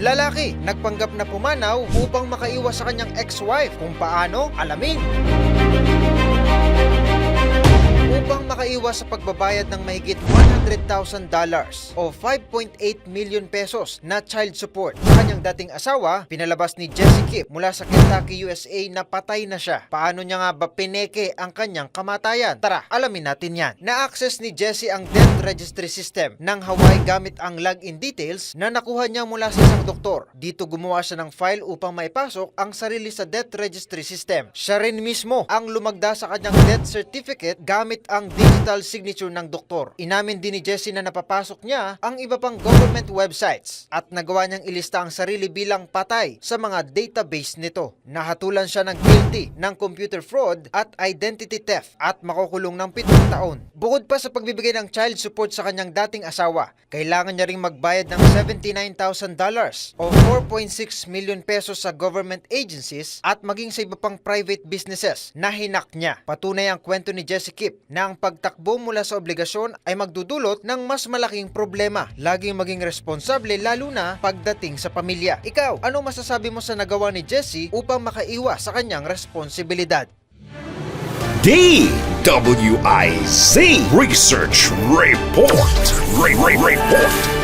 Lalaki, nagpanggap na pumanaw upang makaiwas sa kanyang ex-wife. Kung paano, alamin. Makaiwas sa pagbabayad ng mahigit $100,000 o 5.8 million pesos na child support sa kanyang dating asawa, pinalabas ni Jesse Kip mula sa Kentucky, USA na patay na siya. Paano niya nga ba pineke ang kanyang kamatayan? Tara, alamin natin yan. Na-access ni Jesse ang death registry system ng Hawaii gamit ang login details na nakuha niya mula sa isang doktor. Dito gumawa siya ng file upang maipasok ang sarili sa death registry system. Siya rin mismo ang lumagda sa kanyang death certificate gamit ang digital signature ng doktor. Inamin din ni Jesse na napapasok niya ang iba pang government websites at nagawa niyang ilista ang sarili bilang patay sa mga database nito. Nahatulan siya ng guilty ng computer fraud at identity theft at makukulong ng 7 taon. Bukod pa sa pagbibigay ng child support sa kanyang dating asawa, kailangan niya ring magbayad ng $79,000 o 4.6 million pesos sa government agencies at maging sa iba pang private businesses na hinak niya. Patunay ang kwento ni Jesse Kip na ang pagtakbo mula sa obligasyon ay magdudulot ng mas malaking problema. Laging maging responsable lalo na pagdating sa pamilya. Ikaw, ano masasabi mo sa nagawa ni Jesse upang makaiwas sa kanyang responsibilidad? DWIZ Research Report. Re- Re- Report.